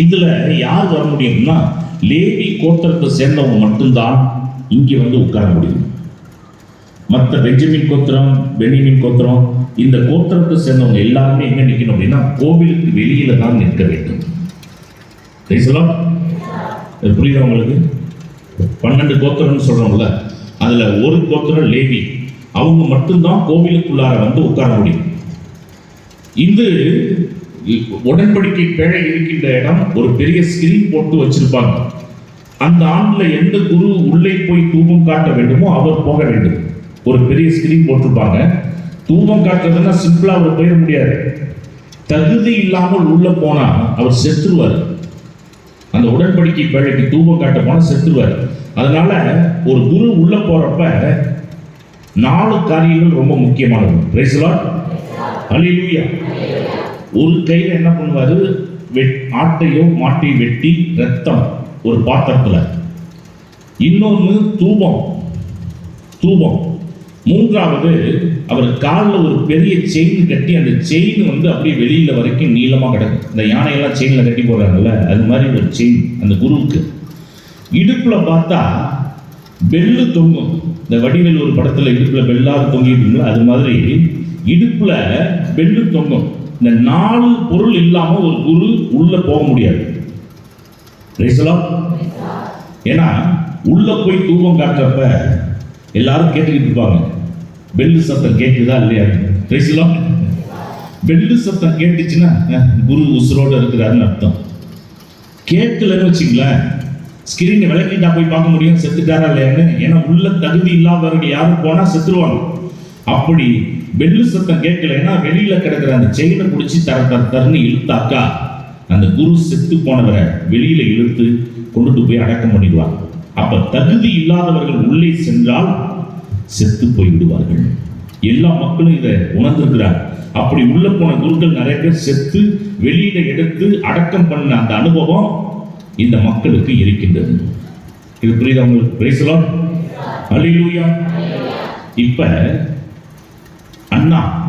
இதுல யார் வர முடியும்னா லேவி கோத்திரத்தை சேர்ந்தவங்க மட்டும்தான் இங்கே வந்து உட்கார முடியும். மற்ற பெஞ்சமின் கோத்திரம் பெனிமின் கோத்திரம் இந்த கோத்திரத்தை சேர்ந்தவங்க எல்லாருமே எங்க நிற்கணும் அப்படின்னா கோவிலுக்கு வெளியில தான் நிற்க வேண்டும். பேசலாம் புரியுதா உங்களுக்கு? பன்னெண்டு கோத்திரம்னு சொல்றோம்ல அதுல ஒரு கோத்திரம் லேவி. அவங்க மட்டும்தான் கோவிலுக்குள்ளார வந்து உட்கார முடியும். இது உடன்படிக்கை பேழை இருக்கின்ற இடம் ஒரு பெரிய ஸ்கிரீன் போட்டு வச்சிருப்பாங்க. அந்த ஆண்டுல எந்த குரு உள்ளே போய் தூபம் காட்ட வேண்டுமோ அவர் போக வேண்டும். ஒரு பெரிய ஸ்கிரீன் போட்டிருப்பாங்க. தூபம் காட்டுறதுன்னா சிம்பிளா அவர் போயிட முடியாது. தகுதி இல்லாமல் உள்ள போனா அவர் செத்துருவார். அந்த உடன்படிக்கை பேழைக்கு தூபம் காட்ட போனா செத்துருவார். அதனால ஒரு குரு உள்ள போறப்ப நாலு காரியங்கள் ரொம்ப முக்கியமானது. பிரைஸ் லார்ட் ஹalleluya ஒரு கையில் என்ன பண்ணுவார்? வெட் ஆட்டையோ மாட்டையோ வெட்டி ரத்தம் ஒரு பாத்திரத்தில். இன்னொன்று தூபம். தூபம். மூன்றாவது அவர் காலில் ஒரு பெரிய செயின் கட்டி அந்த செயின் வந்து அப்படியே வெளியில் வரைக்கும் நீளமாக கிடக்கும் இந்த யானையெல்லாம் செயினில் கட்டி போடுறாங்கல்ல அது மாதிரி ஒரு செயின் அந்த குருவுக்கு. இடுப்பில் பார்த்தா பெல்லு தொங்கும். இந்த வடிவேல் ஒரு படத்தில் இடுப்பில் பெல்லாக தொங்கிட்டு அது மாதிரி இடுப்பில் பெல்லு தொங்கும். இந்த நாலு பொருள் இல்லாமல் ஒரு குரு உள்ள போக முடியாது. ஏன்னா உள்ள போய் தூக்கம் காட்டுறப்ப எல்லாரும் கேட்டுக்கிட்டு இருப்பாங்க. பெல்லு சத்தம் கேட்குதா இல்லையா? பேசலாம் the பெல்லு சத்தம் கேட்டுச்சுன்னா குரு உசுரோடு இருக்கிறாருன்னு அர்த்தம். கேட்கலன்னு வச்சுங்களேன் ஸ்கிரீனை விளக்கிட்டா போய் பார்க்க முடியும் செத்துட்டாரா இல்லையான்னு. ஏன்னா உள்ள தகுதி இல்லாதவர்கள் யாரும் போனால் செத்துருவாங்க. அப்படி பெல்லு சத்தம் கேட்கல. ஏன்னா வெளியில கிடக்கிற அந்த செயினை பிடிச்சி தர தர தரன்னு இழுத்தாக்கா அந்த குரு செத்து போனவரை வெளியில இழுத்து கொண்டுட்டு போய் அடக்கம் பண்ணிடுவாங்க. அப்ப தகுதி இல்லாதவர்கள் உள்ளே சென்றால் செத்து போய் விடுவார்கள். எல்லா மக்களும் இதை உணர்ந்திருக்கிறார் அப்படி உள்ள போன குருக்கள் நிறைய பேர் செத்து வெளியில எடுத்து அடக்கம் பண்ண அந்த அனுபவம் இந்த மக்களுக்கு இருக்கின்றது. இது புரியுதா உங்களுக்கு? பேசலாம் அல்லேலூயா இப்ப 만나.